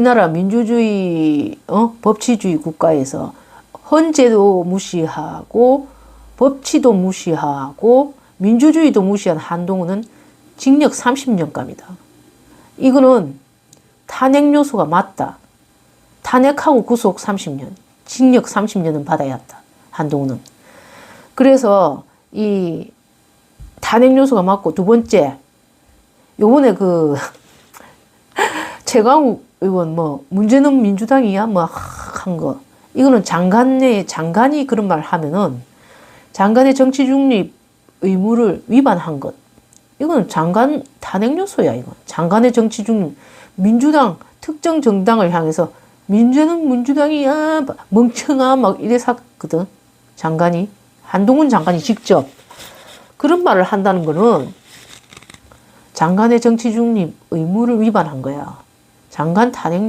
우리나라 민주주의, 어? 법치주의 국가에서 헌재도 무시하고 법치도 무시하고 민주주의도 무시한 한동훈은 징역 30년감이다. 이거는 탄핵 요소가 맞다. 탄핵하고 구속 30년, 징역 30년은 받아야 한다. 한동훈은. 그래서 이 탄핵 요소가 맞고 두 번째 요번에 그 최강욱 의원 뭐 문제는 민주당이야 뭐 한 거. 이거는 장관의 장관이 그런 말 하면은 장관의 정치 중립 의무를 위반한 것. 이거는 장관 탄핵 요소야 이거 장관의 정치 중립 민주당 특정 정당을 향해서 민주는 민주당이야 멍청아 막 이래 샀거든. 장관이 한동훈 장관이 직접. 그런 말을 한다는 거는 장관의 정치 중립 의무를 위반한 거야. 장관 탄핵